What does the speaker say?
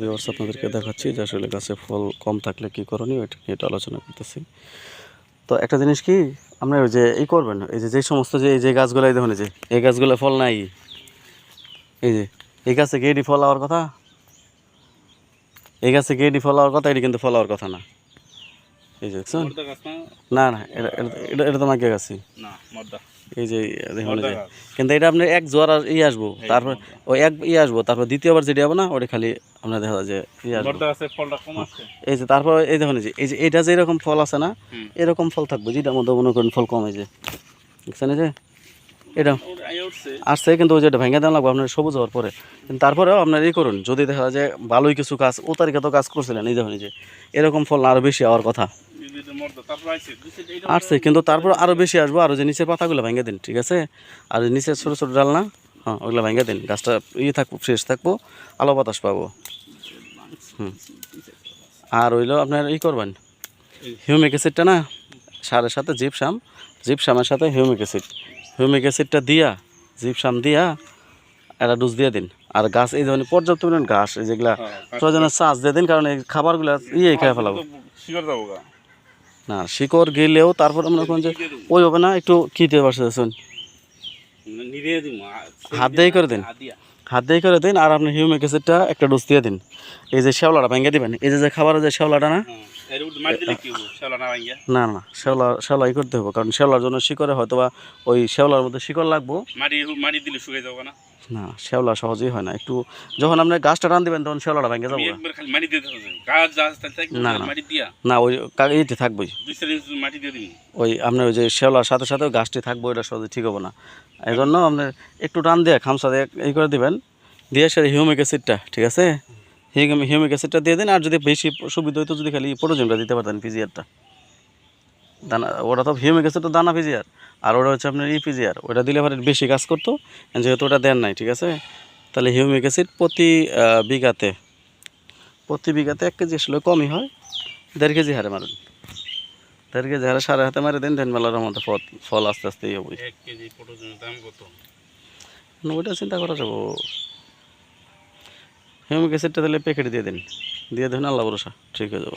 Viewers, আপনাদেরকে দেখাচ্ছি যে আসলে গাছে ফল কম থাকলে কী করণীয় এটা নিয়ে আলোচনা করতেছি। তো একটা জিনিস কি আপনার ওই যে এই করবেন এই যে যে সমস্ত যে, এই যে গাছগুলো দেখুন এই যে, এই গাছগুলো ফল নাই। এই যে, এই গাছে গেডি ফল হওয়ার কথা? এই গাছে গেডি ফল হওয়ার কথা? এটি কিন্তু ফল হওয়ার কথা না। এই যে দেখছেন? না? না এটা এটা- এটা এটা তো মাকে গাছি এই যে দেখুন কিন্তু এটা আপনার এক জোয়ার আর ই আসব। তারপর ওই এক ই আসব তারপর দ্বিতীয়বার যেটি হবে না ওটা খালি আপনার দেখা যায় যে ই আসব। এই যে তারপর এই দেখুন যে এই যে এটা যে এরকম ফল আছে না এরকম ফল থাকবে। যেটা মধ্যে মনে করেন ফল কম এই যে। দেখছেন এই যে? এটা আসছে কিন্তু ওই যেটা ভেঙে দেওয়া লাগবে আপনার সবুজ হওয়ার পরে। কিন্তু তারপরেও আপনার এই করুন যদি দেখা যায় ভালোই কিছু কাজ ও তারিখে তো কাজ করছিলেন এই দেখুন এই যে। এরকম ফল আরও বেশি হওয়ার কথা। আসছে কিন্তু তারপর আরও বেশি আসব আর ওই যে নিচের পাতাগুলো ভেঙে দিন ঠিক আছে? আর নিচের ছোটো ছোটো ডাল না হ্যাঁ ওগুলো ভেঙে দিন গাছটা ইয়ে থাকব ফ্রেশ থাকব আলো বাতাস পাবো। হুম। আর হইল আপনার ই করবেন হিউমিক অ্যাসিডটা না সারের সাথে জিপসাম জিপসামের সাথে হিউমিক অ্যাসিড। হিউমিক অ্যাসিডটা দিয়া জিপসাম দিয়া একটা ডোজ দিয়ে দিন। আর গাছ এই ধরনের পর্যাপ্ত পরিমাণ ঘাস এই যেগুলা হ্যাঁ, প্রয়োজনের চাষ দিয়ে দিন কারণ এই খাবারগুলো ইয়ে খেয়ে ফেলাবো। না শিকড় গেলেও তারপর মনে করেন যে ওই হবে না একটু কী দিয়ে পারছে শুন নিরে হাত দিয়ে করে দিন। হাত দিয়ে। করে দিন আর আপনি হিউমিক অ্যাসিডটা একটা ডোজ দিয়ে দিন। এই যে শ্যাওলাটা ভেঙে দেবেন এই যে যে খাবারের যে শ্যাওলাটা না এর উপর মারি দিলে কি হবে? শালা না না না শ্যাওলা করতে হবে কারণ শ্যাওলার জন্য শিকড়ে হয়তো বা ওই শ্যাওলার মধ্যে শিকড় লাগবো। মারি মারি দিলে শুকিয়ে যাব না? না শ্যাওলা সহজেই হয় না। একটু যখন আপনি গাছটা টান দিবেন তখন শ্যাওলাটা ভেঙে যাব আমি একবার খালি মাটি দিয়ে দেবো গাছ যা আছে তাই না, না। মাটি দিয়া। না ওই ইয়েতে থাকবোই। দুই চার ইঞ্চি মাটি দিয়ে দিবি। ওই আপনার ওই যে শ্যাওলার সাথে সাথে গাছটি থাকব এটা সহজে ঠিক হবে না। এই জন্য আপনার একটু টান দিয়ে খামসা দিয়ে এই করে দিবেন। দিয়ে সে হিউমিক অ্যাসিডটা ঠিক আছে? হিউমিক অ্যাসিডটা দিয়ে দিন আর যদি বেশি সুবিধা হইতো যদি খালি প্রোজনটা দিতে পারতেন পিজিআরটা দানা ওটা তো হিউমিক অ্যাসিড তো দানা পিজিআর আর ওটা হচ্ছে আপনার ই পিজিআর ওটা দিলে পরে বেশি কাজ করতো যেহেতু ওটা দেন নাই ঠিক আছে? তাহলে হিউমিক অ্যাসিড প্রতি বিঘাতে প্রতি বিঘাতে এক কেজি আসলে কমই হয় দেড় কেজি হারে মারেন। দেড় কেজি হারে সাড়ে হাতে মারে দিন দেন মেলার মধ্যে ফল ফল আস্তে আস্তে ইয়ে হবে কত? ওইটা চিন্তা করা যাব। হিউমিক অ্যাসিডটা তাহলে প্যাকেট দিয়ে দিন। দিয়ে দেবেন আল্লাহ ভরসা ঠিক হয়ে যাব।